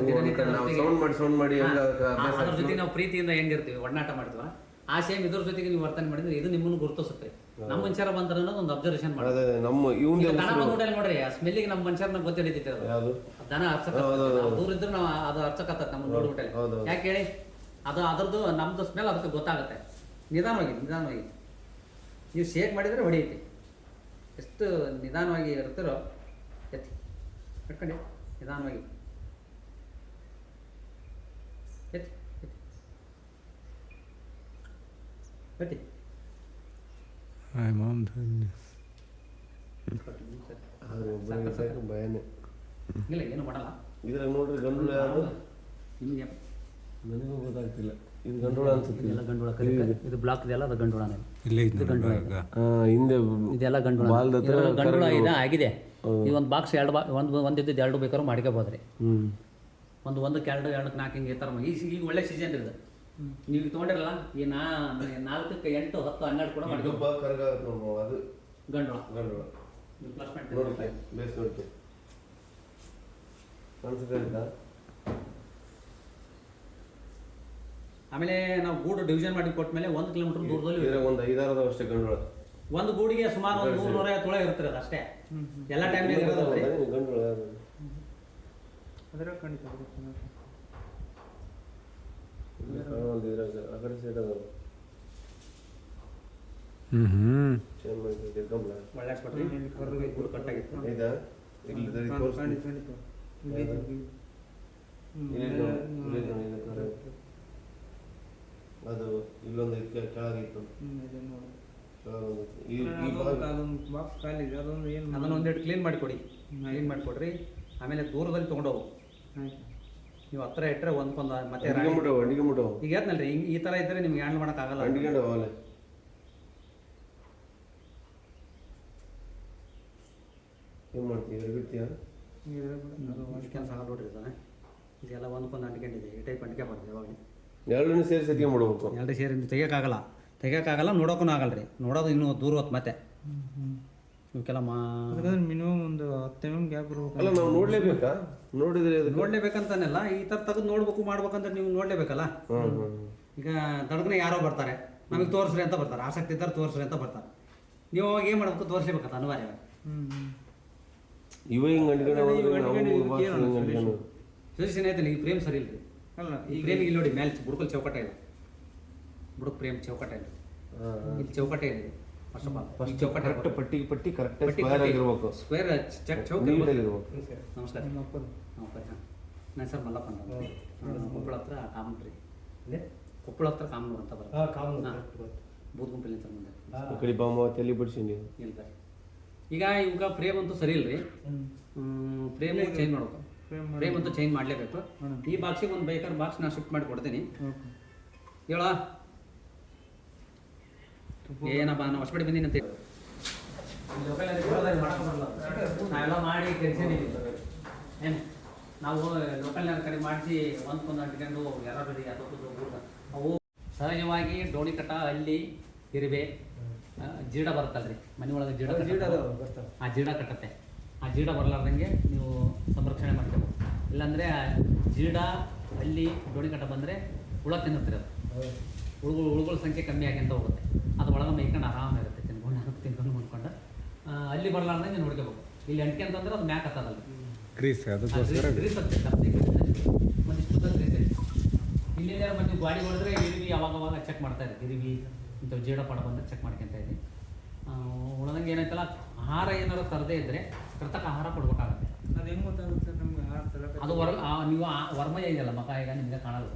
ನಾವು ಸೌಂಡ್ ಮಾಡಿ ಸೌಂಡ್ ಮಾಡಿ ಅಭ್ಯಾಸ ಅದ್ರ ಜೊತೆ? ನಾವು ಪ್ರೀತಿಯಿಂದ ಹೆಂಗಿರ್ತೀವಿ ಒಡನಾಟ ಮಾಡ್ತೀವ? ಆ ಸೇಮ್ ಇದ್ರ ಜೊತೆಗೆ ನೀವು ವರ್ತನೆ ಮಾಡಿದ್ರೆ ಇದು ನಿಮ್ಮನ್ನು ಗುರುತಿಸುತ್ತೆ. ನಮ್ಮ ಮನುಷ್ಯರ ಬಂದ್ರ ಅನ್ನೋದು ಒಂದು ಅಬ್ಸರ್ವೇಷನ್ ಮಾಡಿ ಅದೇ ನಮ್ಮ ಇವಂದೇ ದನ ನೋಡ್ರಿ ಆ ಸ್ಮೆಲ್ಲಿಗೆ ನಮ್ಮ ಮನುಷ್ಯರನ್ನ ಗೊತ್ತಿಡಿತೈತೆ ಅದು. ಯಾವುದು? ದನ ಹೌದು, ಹೌದು, ಹೌದು. ದೂರ ಇದ್ರೆ ನಾವು ಅದು ಹರ್ಸಕತ್ತ ನಮ್ಮ ನೋಡ್ಬಿಟ್ಟೆ ಹೌದು, ಹೌದು. ಯಾಕೆ ಹೇಳಿ? ಅದು ಅದ್ರದ್ದು ನಮ್ದು ಸ್ಮೆಲ್ ಅದಕ್ಕೆ ಗೊತ್ತಾಗುತ್ತೆ. ನಿಧಾನವಾಗಿ ನಿಧಾನವಾಗಿ. ನೀವು ಶೇಕ್ ಮಾಡಿದ್ರೆ ಹೊಡೆಯುತ್ತೆ. ಎಷ್ಟು ನಿಧಾನವಾಗಿ ಇರ್ತಾರೋ ಎತ್ತಿ. ಇಟ್ಕೊಂಡು ನಿಧಾನವಾಗಿ. ಎತ್ತಿ ಎತ್ತಿ. ಭಯನೇ. ಇಲ್ಲ ಏನು ಮಾಡಲ್ಲ. ಇದ್ರಾಗ ನೋಡ್ರಿ ಗಂಡು ಯಾರು ನಿಮಗೆ. ನನಗೂ ಗೊತ್ತಾಗ್ತಿಲ್ಲ. ಇದು ಗಂಡುಳ ಅನ್ಸುತ್ತೆ. ಇದೆಲ್ಲ ಗಂಡುಳ ಕರಿ ಇದು ಬ್ಲಾಕ್ ಇದೆಲ್ಲ ಅದು ಗಂಡುಳನೇ ಇಲ್ಲೇ ಇದು ಗಂಡುಳ ಆ, ಹಿಂದೆ ಇದೆಲ್ಲ ಗಂಡುಳ ಬಾಲ್ದ ಹತ್ರ ಇದೆಲ್ಲ ಗಂಡುಳ ಇದೆ ಆಗಿದೆ. ಈ ಒಂದು ಬಾಕ್ಸ್ ಎರಡು ಬಾ ಒಂದು ಒಂದಿದ್ದು ಎರಡು ಬೇಕಾದ್ರೂ ಮಾಡ್ಕೋಬೋದ್ರಿ ಹ್ಮ್. ಒಂದು ಒಂದಕ್ಕೆ ಎರಡು ಎರಡಕ್ಕೆ ನಾಲ್ಕು ಹಿಂಗೆ ಈ ಥರ ಈ ಈಗ ಒಳ್ಳೆ ಸೀಸನ್ ಇದು. ನೀವು ತೊಗೊಂಡಿರಲ್ಲ ಈ ನಾ ನಾಲ್ಕಕ್ಕೆ ಎಂಟು ಹತ್ತು ಹನ್ನೆರಡು ಕೂಡ ಮಾಡ್ಕೊ ಗಬ್ಬ ಕರಗ ಅದು ಗಂಡುಳ. ಗಂಡುಳ. Replacement ನೋಡ್ತೆ base ನೋಡ್ತೆ. ಕಾಣಿಸುತ್ತೆ ಆಯ್ತಾ? ಆಮೇಲೆ ನಾವು ಗೂಡು ಡಿವಿಷನ್ ಮಾಡಿ ಕೊಟ್ಟ ಮೇಲೆ ಒಂದು ಕಿಲೋಮೀಟರ್ ದೂರದಲ್ಲಿ ಇದ್ರೆ ಒಂದು ಐದಾರದ ವರ್ಷ ಗಂಡುಳ ಒಂದು ಗೂಡಿಗೆ ಸುಮಾರು ಒಂದು ನೂರ ನೂರ ತೊಳೆ ಇರ್ತದೆ ಅದು ಅಷ್ಟೇ ಎಲ್ಲ ಟೈಮ್ ಇರೋದ್ರಿ ಗಂಡುಳ ಯಾರು ಅದರ ಖಂಡಿತ ಬರುತ್ತೆ ನೋಡಿ. ಇಲ್ಲಿ ಕಾಣುವಲ್ದು ಇದ್ರಾಗ ಆ ಕಡೆ ಸೈಡ್ ಅದ ಹ್ಞೂ ಹ್ಞೂ ಚೇಂಜ್ ಮಾಡಿ ಇಟ್ಕೊಂಬ್ಲ ಒಳ್ಳೆ ಕೊಟ್ರಿ ಗೂಡು ಕಟ್ಟಾಗಿತ್ತು ಇಲ್ಲಿ. ಇಲ್ಲಿ ಇಲ್ಲಿ ಹ್ಮ್, ಇಲ್ಲಿ. ಅದು ಇಲ್ಲೊಂದು ಇದಕ್ಕೆ ಕೆಳಗಿತ್ತು. ಕೆಳಗೊಂದು ಈ ಈ ಅದೊಂದು- ಭಾಗ ಅದೊಂದು ಬಾಕ್ಸ್ ಖಾಲಿ ಇದೆ. ಅದೊಂದು ಏನು ಅದನ್ನು ಒಂದೆರಡು ಕ್ಲೀನ್ ಮಾಡಿಕೊಡಿ. ಕ್ಲೀನ್ ಮಾಡಿಕೊಡ್ರಿ. ಆಮೇಲೆ ದೂರದಲ್ಲಿ ತೊಗೊಂಡೋಗು. ನೀವು ಹತ್ರ ಇಟ್ಟರೆ ಒಂದ್ಕೊಂದು ಮತ್ತೆ ಅಂಡಿಗೆ ಮುಟ್ಟವು ಈಗ ಹೇಳ್ತನಲ್ರಿ ಹಿಂಗೆ ಈ ಥರ ಇದ್ದರೆ ನಿಮ್ಗೆ ಹ್ಯಾಂಡಲ್ ಮಾಡೋಕ್ಕಾಗಲ್ಲ ಅವಲೆ ಏನು ಮಾಡ್ತೀವಿ ಬಿಡ್ತೀಯ ಇದೆ ಬಿಡು. ಅದು ಅದು ಕೆಲಸ ಆಗಲ್ಲ ನೋಡ್ರಿ ಇದನ್ನ ಇದೆಲ್ಲ ಒಂದ್ಕೊಂದು ಅಂಟ್ಕೊಂಡಿದೆ ಈ ಟೈಪ್ ಅಂಟಿಕೆ ಮಾಡ್ತೀವಿ ಯಾವಾಗ ಎರಡನ್ನೂ ಸೇರಿಸಿ ಮಾಡಬೇಕು. ಎರಡು ಸೇರಿ ತೆಗಿಯೋಕ್ಕಾಗಲ್ಲ. ತೆಗಿಯೋಕ್ಕಾಗಲ್ಲ ನೋಡೋಕ್ಕೂ ಆಗಲ್ಲ ರೀ. ನೋಡೋದು ಇನ್ನೂ ದೂರ ಹೊತ್ತು ಮತ್ತೆ. ಇವಕ್ಕೆಲ್ಲ ಮಾ ಅದಕ್ಕಾದ್ರೆ ಮಿನಿಮಮ್ ಒಂದು ಹತ್ತು ಎಂ ಗ್ಯಾಪ್ ಇರ್ಬೇಕು ಅಲ್ಲ ನಾವು ನೋಡ್ಲೇಬೇಕಾ? ನೋಡಿದ್ರೆ ಅದಕ್ಕೆ ನೋಡ್ಲೇಬೇಕಂತಾನೆಲ್ಲ ಈ ಥರ ತೆಗೆದು ನೋಡ್ಬೇಕು ಮಾಡ್ಬೇಕಂದ್ರೆ ನೀವು ನೋಡ್ಲೇಬೇಕಲ್ಲ? ಹ್ಮ್ ಹ್ಮ್ ಈಗ ದಡಗನೆ ಯಾರೋ ಬರ್ತಾರೆ. ನಮಗೆ ತೋರಿಸ್ರಿ ಅಂತ ಬರ್ತಾರೆ. ಆಸಕ್ತಿ ಇದ್ದಾರೆ ತೋರಿಸ್ರಿ ಅಂತ ಬರ್ತಾರೆ. ನೀವು ಅವಾಗ ಏನು ಮಾಡಬೇಕು? ತೋರಿಸ್ಲೇಬೇಕಂತ ಅನಿವಾರ್ಯ. ಹ್ಮ್ ಹ್ಮ್. ಇವ ಹಿಂಗ್ ಸರಿ ಈ ಪ್ರೇಮ್ ಸರಿ ಇಲ್ರಿ. ಅಲ್ಲ ಈ ಫ್ರೇಮ್ ಇಲ್ಲಿ ನೋಡಿ ಮೇಲೆ ಬುಡಕಲ್ ಚೌಕಟ ಇದೆ. ಬುಡಕ್ ಪ್ರೇಮ್ ಚೌಕಟ ಇದೆ. ಇಲ್ಲಿ ಚೌಕಟ ಇದೆ. ಫಸ್ಟ್ ಆಫ್ ಆಲ್ ಈ ಚೌಕಟ ಕರೆಕ್ಟ್ ಪಟ್ಟಿ ಪಟ್ಟಿ ಕರೆಕ್ಟ್ ಪಟ್ಟಿ ಸ್ಕ್ವೇರ್ ಆಗಿರಬೇಕು ಸ್ಕ್ವೇರ್ ಚೆಕ್ ಚೌಕ. ನಮಸ್ಕಾರ. ನಮಸ್ಕಾರ ನನ್ನ ಸರ್ ಮಲ್ಲಪ್ಪ ಅಂತ. ಕೊಪ್ಪಳ ಹತ್ರ ಕಾಮನ್ರಿ ಇಲ್ಲೇ ಕೊಪ್ಪಳ ಹತ್ರ ಕಾಮನೂರು ಅಂತ ಬರುತ್ತೆ. ಬೂದ್ಗುಂಪಲ್ಲಿ ಅಂತ ಮುಂದೆ ಆ ಬಾಮಾವತಿ ಬಾಮ ತಲೆ ಬಿಡ್ಸಿನಿ ಇಲ್ಲ ಈಗ ಇವಾಗ ಫ್ರೇಮ್ ಅಂತೂ ಸರಿ ಇಲ್ರಿ. ರೀ ಫ್ರೇಮ್ ಚೇಂಜ್ ಮಾಡ್ಬೇಕು. ಫ್ರೇಮ್ ಅಂತೂ ಚೇಂಜ್ ಮಾಡಲೇಬೇಕು. ಈ ಬಾಕ್ಸಿಗೆ ಒಂದು ಬೇಕಾದ್ರೆ ಬಾಕ್ಸ್ ನಾ ಶಿಫ್ಟ್ ಮಾಡಿ ಕೊಡ್ತೀನಿ. ಓಕೆ. ಹೇಳ? ಏನಪ್ಪ ನಾನು ಹೊಸಪಡಿ ಬಂದೀನಿ ಅಂತ ನಾವೆಲ್ಲ ಮಾಡಿ ಕೆಲಸ ಏನು ನಾವು ಲೋಕಲ್ನ ಕಡೆ ಮಾಡಿಸಿ ಒಂದ್ಕೊಂದು ಅಂಟ್ಕೊಂಡು ಯಾರು ಅವು ಸಹಜವಾಗಿ ಡೋಣಿ ಕಟ್ಟ ಹಳ್ಳಿ ಇರುವೆ ಜೀಡ ಬರುತ್ತಲ್ರಿ. ಮನೆ ಒಳಗೆ ಜೀಡ ಕಟ್ಟತ್ತೆ. ಆ ಜೀಡ ಕಟ್ಟತ್ತೆ. ಆ ಜೀಡ ಬರಲಾರ್ದಂಗೆ ನೀವು ಸಂರಕ್ಷಣೆ ಮಾಡ್ತೇವೆ. ಇಲ್ಲಾಂದರೆ ಜೀಡ ಅಲ್ಲಿ ಡೋಣಿ ಕಟ್ಟ ಬಂದರೆ ಹುಳ ತಿನ್ನುತ್ತೆ ಅದು ಹುಳುಗಳು ಹುಳುಗಳ ಸಂಖ್ಯೆ ಕಮ್ಮಿ ಆಗಿಂತ ಹೋಗುತ್ತೆ. ಅದು ಒಳಗೆ ಮೇಯ್ಕೊಂಡು ಆರಾಮಾಗಿರುತ್ತೆ ತಿನ್ಕೊಂಡು ತಿನ್ಕೊಂಡು ಮುಂದ್ಕೊಂಡು ಅಲ್ಲಿ ಬರಲಾರ್ದಂಗೆ ನೋಡ್ಕೋಬೇಕು. ಇಲ್ಲಿ ಅಂಟಿಕೆ ಅಂತಂದ್ರೆ ಅದು ಮ್ಯಾಕ್ ಹತ್ತದಲ್ಲ ಗ್ರೀಸ್ ಅದು ಗ್ರೀಸ್. ಒಂದಿಷ್ಟು ಗ್ರೀಸ್ ಐತೆ. ಇಲ್ಲಿಂದ ಮತ್ತೆ ಗಾಡಿ ಹೊಡೆದ್ರೆ ಇರುವಿ ಅವಾಗ ಅವಾಗ ಚೆಕ್ ಮಾಡ್ತಾ ಇದೆ ಇರುವಿ ಇಂಥವು ಜೇಡ ಪಡ ಬಂದರೆ ಚೆಕ್ ಮಾಡ್ಕೊಂತ ಇದ್ದೀನಿ ಉಳ್ದಂಗೆ ಏನಾಯ್ತಲ್ಲ ಆಹಾರ ಏನಾದ್ರು ತರದೇ ಇದ್ರೆ ಕೃತಕ ಆಹಾರ ಕೊಡ್ಬೇಕಾಗತ್ತೆ. ಅದು ಹೆಂಗ್ ಗೊತ್ತಾಗುತ್ತೆ ನಮ್ಗೆ? ಅದು ಹೊರ ಆ, ನೀವು ಆ ವರ್ಮಯ ಇದೆಯಲ್ಲ ಮಕ ಈಗ ನಿಮಗೆ ಕಾಣಲ್ಲ.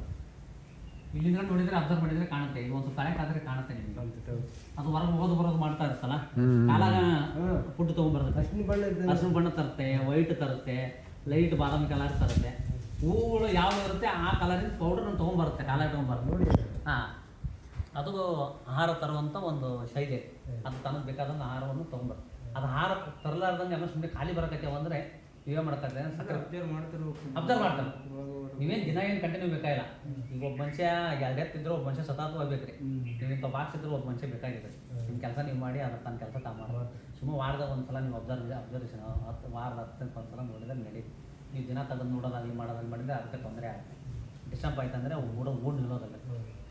ಇಲ್ಲಿಂದ ನೋಡಿದ್ರೆ ಅಬ್ಸರ್ವ್ ಮಾಡಿದ್ರೆ ಕಾಣುತ್ತೆ. ಇದು ಒಂದು ಕರೆಕ್ಟ್ ಆದ್ರೆ ಕಾಣುತ್ತೆ ನಿಮ್ಗೆ. ಅದು ಹೊರಗೆ ಹೋಗೋದು ಬರೋದು ಮಾಡ್ತಾ ಇರುತ್ತಲ್ಲ? ಹ್ಮ್. ಕಾಲಾಗ ಫುಡ್ ತೊಗೊಂಬರುತ್ತೆ ಹಸಿರು ಬಣ್ಣ ತರುತ್ತೆ ವೈಟ್ ತರುತ್ತೆ ಲೈಟ್ ಬಾದಾಮಿ ಕಲರ್ ತರುತ್ತೆ. ಹೂಗಳು ಯಾವ ಇರುತ್ತೆ ಆ ಕಲರಿನ ಪೌಡರ್ ತೊಗೊಂಬರುತ್ತೆ ಕಾಲ ನೋಡಿ. ಹಾಂ. ಅದು ಆಹಾರ ತರುವಂಥ ಒಂದು ಶೈಲಿ. ಅದು ತನಗೆ ಬೇಕಾದಂಥ ಆಹಾರವನ್ನು ತೊಗೊಂಬರುತ್ತೆ. ಅದು ಆಹಾರ ತರಲಾರ್ದಂಗೆ ಎಲ್ಲ ಸುಮ್ಮನೆ ಖಾಲಿ ಬರಕತ್ತೇವ ಅಂದರೆ ನೀವೇ ಮಾಡ್ತಾರೆ ಅಬ್ಸರ್ವ್ ಮಾಡ್ತಿರ್ಬೇಕು ಅಬ್ಸರ್ವ್ ಮಾಡ್ತಾರೆ. ನೀವೇನು ದಿನ ಏನು ಕಂಟಿನ್ಯೂ ಬೇಕಾಗಿಲ್ಲ. ಈಗ ಒಬ್ಬ ಮನುಷ್ಯ ಎರಡು ಇದ್ರೆ ಒಬ್ಬ ಮನುಷ್ಯ ಸತತವಾಗಿ ಬೇಕ್ರಿ ನೀವು ಇಂಥ ಬಾಕ್ಸ್ ಇದ್ರು ಒಬ್ಬ ಮನುಷ್ಯ ಬೇಕಾಗಿದೆ ನಿಮ್ಮ ಕೆಲಸ ನೀವು ಮಾಡಿ ಅದ್ರ ತನ್ನ ಕೆಲಸ ತಾ ಮಾಡಿ ಸುಮ್ಮನೆ ವಾರದಾಗ ಒಂದು ಸಲ ನೀವು ಅಬ್ಸರ್ವ್ ಅಬ್ಸರ್ವೇಷನ್ ಹತ್ತು ವಾರದ ಹತ್ತಕ್ಕೆ ಒಂದು ಸಲ ನೋಡಿದ್ರೆ ನಡೀತು ನೀವು ದಿನ ತೆಗೆದು ನೋಡೋದಾಗಲಿ ಮಾಡೋದಾಗಲಿ ಮಾಡಿದ್ರೆ ಅದಕ್ಕೆ ತೊಂದರೆ ಆಗುತ್ತೆ. ಡಿಸ್ಟರ್ಬ್ ಆಯ್ತು ಅಂದರೆ ಅವು ಊಡ ಊಡ್ ನಿಲ್ಲೋದಲ್ಲ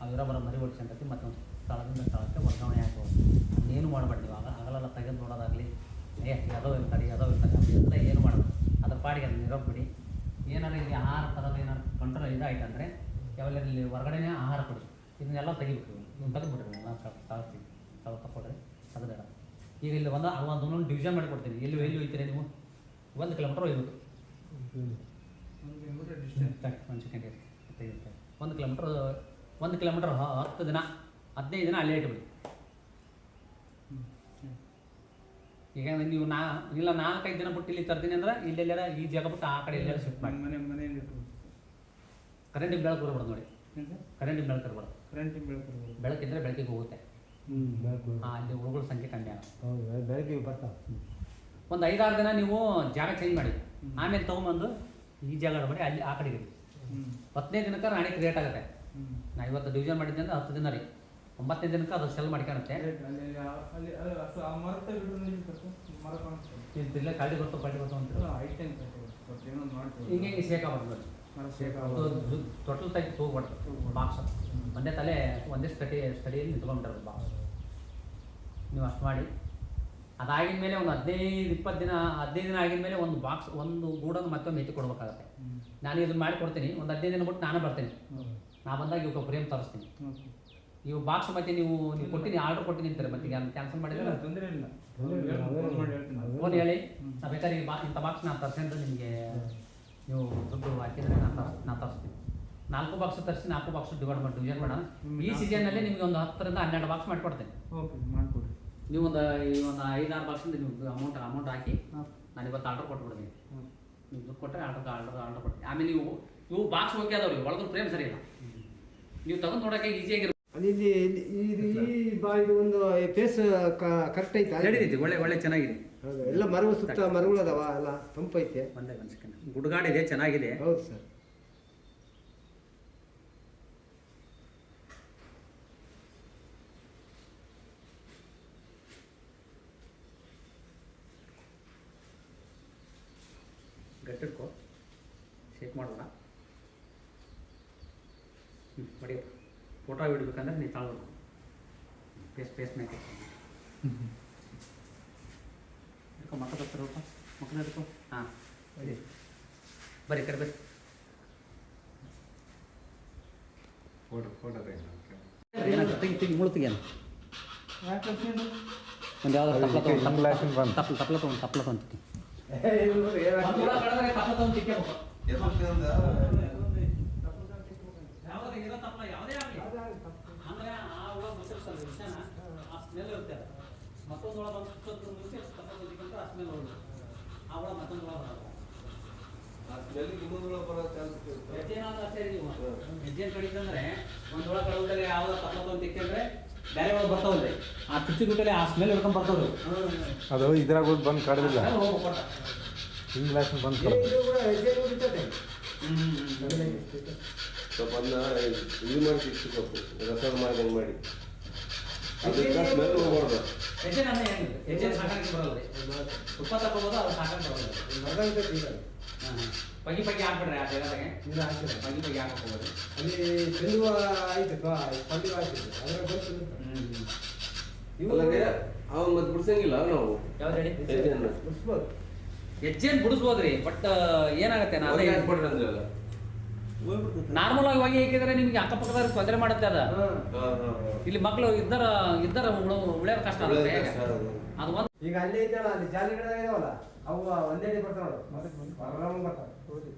ಅವಿರೋ ಬರೋ ಮರಿ ಹೊಡ್ಸ್ಕೊಂತೈತಿ ಮತ್ತೊಂದು ಸ್ಥಳದಿಂದ ಸ್ಥಳಕ್ಕೆ ವರ್ಗಾವಣೆ ಆಗ್ಬೋದು. ಏನು ಮಾಡಬೇಡಿ ನೀವು? ಆಗ ಆಗಲೆಲ್ಲ ತೆಗೆದು ನೋಡೋದಾಗಲಿ ಏ, ಯಾವುದೋ ಇರ್ತಾರೆ ಯಾವುದೋ ಇರ್ತಾರೆ ಎಲ್ಲ ಏನು ಮಾಡೋದು? ಅದ್ರ ಪಾಡಿಗೆ ಅದನ್ನ ಇರೋಗ್ಬಿಡಿ ಬಿಡಿ ಏನಾರು ಇಲ್ಲಿ ಆಹಾರ ಥರದ ಏನಾರು ಕಂಟ್ರೋಲ್ ಇದಾಯ್ತು ಅಂದರೆ ಯಾವೆಲ್ಲ ಇಲ್ಲಿ ಹೊರಗಡೆನೇ ಆಹಾರ ಕೊಡಿ. ಇದನ್ನೆಲ್ಲ ತೆಗಿಬೇಕು ನೀವು. ತೆಗೆದ್ಬಿಡ್ರಿ ಎಲ್ಲ ತಗೊಳ್ತೀವಿ ತಗೋ ತಗೊಳ್ರಿ ಬೇಡ. ಈಗ ಇಲ್ಲಿ ಒಂದು ಒಂದು ಒಂದೊಂದು ಡಿವಿಷನ್ ಮಾಡಿ ಕೊಡ್ತೀನಿ ಎಲ್ಲಿ ಎಲ್ಲಿ ಹೋಗ್ತೀರಿ ನೀವು? ಒಂದು ಕಿಲೋಮೀಟ್ರ್ ಹೋಗ್ಬೇಕು. ಒಂದು ಸೆಕೆಂಡ್ ಒಂದು ಕಿಲೋಮೀಟ್ರ್ ಒಂದು ಕಿಲೋಮೀಟ್ರ್ ಹತ್ತು ದಿನ, ಹದಿನೈದು ದಿನ ಅಲ್ಲೇ ಇಟ್ಬಿಡಿ. ಈಗ ನೀವು ನಾ ಇಲ್ಲ ನಾಲ್ಕೈದು ದಿನ ಬಿಟ್ಟು ಇಲ್ಲಿ ತರ್ತೀನಿ ಅಂದ್ರೆ ಇಲ್ಲೆಲ್ಲಾರ ಈ ಜಾಗ ಬಿಟ್ಟು ಆ ಕಡೆ ಎಲ್ಲಾರ ಶಿಫ್ಟ್ ಮಾಡಿ. ಮನೆ ಮನೆಯಲ್ಲಿ. ಕರೆಂಟಿಗೆ ಬೆಳಕು ಬರ್ಬಾರ್ದು ನೋಡಿ. ಕರೆಂಟ್ ಕರೆಂಟಿಗೆ ಬೆಳಕು ಕರೆಂಟ್ ಬೆಳಕಿರ್ಬೋದು. ಬೆಳಕಿದ್ರೆ ಬೆಳಕಿಗೆ ಹೋಗುತ್ತೆ. ಹಾಂ ಅಲ್ಲಿ ಹುಳುಗಳ ಸಂಖ್ಯೆ ಕಮ್ಮಿ ಆಗುತ್ತೆ. ಬೆಳಕಿಗೆ ಬರ್ತಾವೆ ಒಂದು ಐದಾರು ದಿನ ನೀವು ಜಾಗ ಚೇಂಜ್ ಮಾಡಿ. ಆಮೇಲೆ ತೊಗೊಂಬಂದು ಈ ಜಾಗ ಮಾಡಿ ಅಲ್ಲಿ ಆ ಕಡೆಗೆ ಇಡಿ ಹ್ಮ್. ಹತ್ತನೇ ದಿನಕ್ಕೆ ರಾಣಿ ಕ್ರಿಯೇಟ್ ಆಗುತ್ತೆ. ನಾ ಇವತ್ತು ಡಿವಿಷನ್ ಮಾಡಿದ್ದೆ ಅಂದ್ರೆ ಹತ್ತು ದಿನ ರೀ. ಒಂಬತ್ತನೇ ದಿನಕ್ಕೆ ಅದು ಸೆಲ್ ಮಾಡ್ಕೊಳುತ್ತೆ ಇಲ್ಲ ಕಳ್ಳಿ ಬರ್ತು ಪಳ್ಳಿ ಬರ್ತಾವೆ ಅಂತ ಹಿಂಗೆ ಹಿಂಗೆ ಶೇಕ್ ತೆಗಿ ತಗೋಬಾರ್ದು ಬಾಕ್ಸ್ ಒಂದೇ ತಲೆ ಒಂದೇ ಸ್ಟಡಿ ಸ್ಟಡಿಯಲ್ಲಿ ನಿಂತ್ಕೊಂಡ್ಬಿಟ್ರೆ ಬಾಕ್ಸ್ ನೀವು ಅಷ್ಟು ಮಾಡಿ. ಅದಾಗಿದ ಮೇಲೆ ಒಂದು ಹದಿನೈದು ಇಪ್ಪತ್ತು ದಿನ ಹದಿನೈದು ದಿನ ಆಗಿದ ಮೇಲೆ ಒಂದು ಬಾಕ್ಸ್ ಒಂದು ಗೂಡನ್ನು ಮತ್ತೊಂದು ಎತ್ತಿ ಕೊಡ್ಬೇಕಾಗತ್ತೆ. ನಾನು ಇದನ್ನು ಮಾಡಿ ಕೊಡ್ತೀನಿ. ಒಂದು ಹದಿನೈದು ದಿನ ಬಿಟ್ಟು ನಾನೇ ಬರ್ತೀನಿ. ನಾ ಬಂದಾಗ ಇವಾಗ ಪ್ರೇಮ್ ತರಿಸ್ತೀನಿ. ಇವು ಬಾಕ್ಸ್ ಮತ್ತೆ ನೀವು ನೀವು ಕೊಟ್ಟಿನಿ ಆರ್ಡರ್ ಕೊಟ್ಟಿನಿ ಅಂತಾರೆ ಮತ್ತೆ ಈಗ ಕ್ಯಾನ್ಸಲ್ ಮಾಡಿದ್ರೆ ತೊಂದರೆ ಇಲ್ಲ. ಫೋನ್ ಮಾಡಿ ಹೇಳ್ತೀನಿ. ಫೋನ್ ಹೇಳಿ. ನಾ ಬೇಕಾದ್ರೆ ಈ ಬಾ ಇಂಥ ಬಾಕ್ಸ್ ನಾನು ತರಿಸಿದ್ರೆ ನಿಮಗೆ ನೀವು ದುಡ್ಡು ಹಾಕಿದ್ರೆ ನಾನು ತರ್ಸ್ ನಾನು ತರಿಸ್ತೀನಿ. ನಾಲ್ಕು ಬಾಕ್ಸ್ ತರಿಸಿ ನಾಲ್ಕು ಬಾಕ್ಸ್ ಡಿವೈಡ್ ಮಾಡಿ ಏನು ಮಾಡೋಣ ಈ ಸೀಸನಲ್ಲಿ ನಿಮಗೆ ಒಂದು ಹತ್ತರಿಂದ ಹನ್ನೆರಡು ಬಾಕ್ಸ್ ಮಾಡಿಕೊಡ್ತೇನೆ. ಓಕೆ ಮಾಡಿಕೊಡಿ. ನೀವು ಒಂದು ಈ ಒಂದು ಐದಾರು ಬಾಕ್ಸಿಂದ ನೀವು ಅಮೌಂಟ್ ಅಮೌಂಟ್ ಹಾಕಿ ನಾನು ಇವತ್ತು ಆರ್ಡರ್ ಕೊಟ್ಬಿಡ್ತೀನಿ. ನೀವು ದುಡ್ಡು ಕೊಟ್ಟರೆ ಆರ್ಡರ್ ಆರ್ಡರ್ ಆರ್ಡರ್ ಕೊಡ್ತೀನಿ. ಆಮೇಲೆ ನೀವು ಇವು ಬಾಕ್ಸ್ ಓಕೆ ಅದಾವ್ರಿ ಒಳಗೆ ಪ್ರೇಮ್ ಸರಿ ಇಲ್ಲ. ನೀವು ತಗೊಂಡು ನೋಡೋಕೆ ಈಸಿಯಾಗಿ ಅಲ್ಲಿ ಇಲ್ಲಿ ಇದು ಈ ಬಾಯಿದು ಒಂದು ಫೇಸ್ ಕರೆಕ್ಟ್ ಐತೆ ನಡೀತೈತಿ ಒಳ್ಳೆ ಒಳ್ಳೆ ಚೆನ್ನಾಗಿದೆ. ಹೌದು ಎಲ್ಲ ಮರಗಳು ಸುತ್ತ ಮರಗಳು ಅದಾವ ಎಲ್ಲ ತಂಪೈತೆ. ಒಂದೇ ಒಂದು ಸೆಕೆಂಡ್ ಗುಡ್ಗಾಡಿದೆ ಚೆನ್ನಾಗಿದೆ. ಹೌದು ಸರ್ ಗಟ್ಟಿಡ್ಕೊ ಶೇಕ್ ಮಾಡೋಣ ಹ್ಞೂ ಹೊಡಿ ಫೋಟೋ ಬಿಡ್ಬೇಕಂದ್ರೆ ನೀವು ತಳ್ಬೇಕು ಪೇಸ್ ಪೇಸ್ ಮೇಕರ್ ಹಿಡ್ಕೊ ಮಕ್ಕ ಬರ್ತಾರಪ್ಪ ಮಕ್ಕಳ ಹಿಡ್ಕೊ ಹಾಂ ಬರ್ರಿ ಬರ್ರಿ ಕರೆ ಬರ್ರಿ ಫೋಟೋ ಫೋಟೋ ಏನಾಗ್ತದೆ ತೆಗಿ ತೆಗಿ ಮುಳು ತೆಗಿಯೋಣ ಯಾಕೆ ಅಷ್ಟೇನು? ಒಂದು ಯಾವ್ದು ತಪ್ಪಲ ತಪ್ಲ Simulation ಬಂತು. ತಪ್ಪಲ ತಪ್ಪಲ ತೊಗೊಂಡು ತಪ್ಪಲ ತಗೊಂಡು ಅಂದ ಯಾವುದೇ ಇರೋ ತಪ್ಪಲ ಯಾವುದೇ ಆಗಲಿ ಅಂದ್ರೆ ಆ ಹುಳ ಮುಚ್ಚಿರ್ತಲ್ಲ ವಿಷನ ಆ ಸ್ಮೆಲ್ ಇರುತ್ತೆ ಅದು. ಮತ್ತೊಂದು ಹುಳ ಬಂದು ಸುತ್ತೋದ್ರ ಮುಂಚೆ ತಪ್ಪಲ ತೆಗಿಕೊಂಡ್ರೆ ಆ ಸ್ಮೆಲ್ ಹೋಗುತ್ತೆ ಆ ಹುಳ ಮತ್ತೊಂದು ಹುಳ ಬರೋದು ಆ ಸ್ಮೆಲ್ಗೆ ಇನ್ನೊಂದು ಹುಳ ಬರೋ ಚಾನ್ಸ್ ಇರುತ್ತೆ. ಹೆಜ್ಜೆನಾದ್ರು ಅಷ್ಟೇ ನೀವು ಹೆಜ್ಜೆ ಕಡಿತಂದ್ರೆ ಒಂದು ಕಡೆ ಯಾವ್ದೋ ತಪ್ಪಲ ತೊಗೊಂಡು ತಿಕ್ಕಂದ್ರೆ ಬೇರೆ ಒಳಗೆ ಬರ್ತಾವಲ್ರಿ ಆ ಚುಚ್ಚು ಬಿಟ್ಟಲ್ಲಿ ಆ ಸ್ಮೆಲ್ ಹಿಡ್ಕೊಂಡು ಬರ್ತಾವ್ರಿ ಅದು ಇದ್ರಾಗ ಬಂದು ಕಡ್ದಿಲ್ಲ. ಬಂದು. ಸ್ವಲ್ಪ ಅದನ್ನ ಇದು ರಸದ ಮಾಡಿ. ಅದಕ್ಕೆ ಸ್ಮೆಲ್ ಹೋಗ್ಬಾರ್ದು ಹೆಜ್ಜೆ ನನ್ನ ಏನು ಹೆಜ್ಜೆ ಸಾಕಾಣಿಕೆ ಬರಲ್ಲ ರೀ ತುಪ್ಪ ತಗೋಬೋದು ಅದು ಸಾಕಾಣಿಕೆ ಬರಲ್ಲ. ಹಾಂ ಹಾಂ ಪಗಿ ಪಗಿ ಹಾಕ್ಬಿಡ್ರಿ ಆ ಜಾಗದಾಗೆ ನೀರು ಹಾಕಿಲ್ಲ. ಪಗಿ ಪಗಿ ಹಾಕೋಬೋದು ಅಲ್ಲಿ ಚೆಲುವ ಆಯ್ತು ಪಲ್ಯ ಹಾಕಿದ್ರು ಅದ್ರ ಬಂತು ಇವು ಅಲ್ಲದೆ ಅವ್ನು ಮತ್ತೆ ಬಿಡ್ಸಂಗಿಲ್ಲ ನಾವು ಯಾವ್ದು ಹೇಳಿ ಹೆಜ್ಜೆಯನ್ನು ಉಸ್ಬೋದು. ಹೆಜ್ಜೆನ್ ಬಿಡಿಸ್ಬೋದ್ರಿ ಬಟ್ ಏನಾಗುತ್ತೆ ನಾನು ಅದೇ ಹಾಕ್ಬಿಡ್ರಿ ಅಂದ್ರಲ್ಲ ನಾರ್ಮಲ್ ಆಗಿ ಹೋಗಿ ಹಾಕಿದ್ರೆ ನಿಮ್ಗೆ ಅಕ್ಕಪಕ್ಕದವ್ರಿಗೆ ತೊಂದರೆ ಮಾಡುತ್ತೆ ಅದ. ಇಲ್ಲಿ ಮಕ್ಕಳು ಇದ್ದಾರ ಇದ್ದಾರ ಉಳಿಯೋದು ಕಷ್ಟ ಆಗುತ್ತೆ ಕಷ್ಟ ಅದು. ಅದು ಒಂದು ಈಗ ಅಲ್ಲೇ ಇದ್ದಾವ ಅಲ್ಲಿ ಜಾಲಿ ಇದಾವಲ್ಲ ಅವು ಒಂದೇ ಬರ್ತಾವ ಮತ್ತೆ ಬರ್ತಾವ ಹೌದು.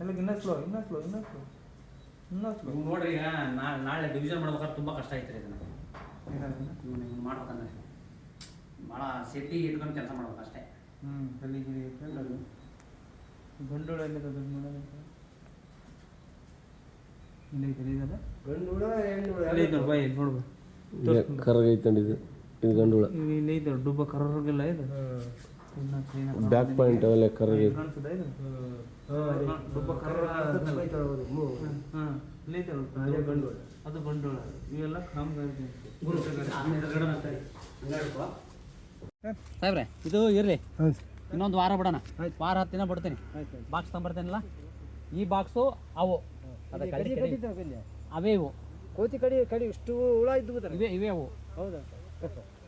ಎಲ್ಲ ಇನ್ನೂ ಸ್ಲೋ ಇನ್ನೂ ಸ್ಲೋ ಇನ್ನೂ ಸ್ಲೋ ಇನ್ನೂ ಸ್ಲೋ ನೋಡ್ರಿ ಈಗ ನಾಳೆ ಡಿವಿಷನ್ ಮಾಡ್ಬೇಕಾದ್ರೆ ತುಂಬ ಕಷ್ಟ ಐತ್ರಿ ಇದನ್ನ. ನೀವು ಮಾಡ್ಬೇಕಂದ್ರೆ. ಭಾಳ ಸೇಫ್ಟಿ ಇಟ್ಕೊಂಡು ಕೆಲಸ ಮಾಡ್ಬೇಕು ಅಷ್ಟೇ ಹ್ಞೂ ಗಂಡೋಳ ಎಲ್ಲಿದೆ ಅದು ನೋಡೋಣ ಇಲ್ಲ ಐತೆ ಇದಲ್ಲ ಗಂಡು ಹುಳ ಹೆಣ್ಣು ಹುಳ ಇಲ್ಲ ಐತೆ ಬಾಯಿ ನೋಡ್ಬ ಕರಗೈತಂಡಿದು ಇದು ಗಂಡುಳ ಡುಬ್ಬ ಇದು ಬ್ಯಾಕ್ ಪಾಯಿಂಟ್ ಅವೆಲ್ಲ ಅದೇ. ಇವೆಲ್ಲ ಸಾಹೇಬ್ರೆ ಇದು ಇರ್ಲಿ ಇನ್ನೊಂದು ವಾರ ಬಿಡೋಣ. ವಾರ ಹತ್ತು ದಿನ ಬಿಡ್ತೀನಿ. ಬಾಕ್ಸ್ ತಗೊಂಬರ್ತೇನಲ್ಲ ಈ ಬಾಕ್ಸು ಅವು ಅದ ಕಡಿ ಕಡಿ ಅವೇ ಇವು ಕೋತಿ ಕಡಿ ಕಡಿ ಇಷ್ಟು ಹುಳ ಇದ್ದು ಇವೆ ಇವೇ ಅವು ಹೌದಾ?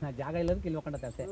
ನಾ ಜಾಗ ಇಲ್ಲದಕ್ಕೆ ಇಲ್ಲಿ ಹೋಗ್ಕೊಂಡತ್ತೆ ಅಷ್ಟೇ.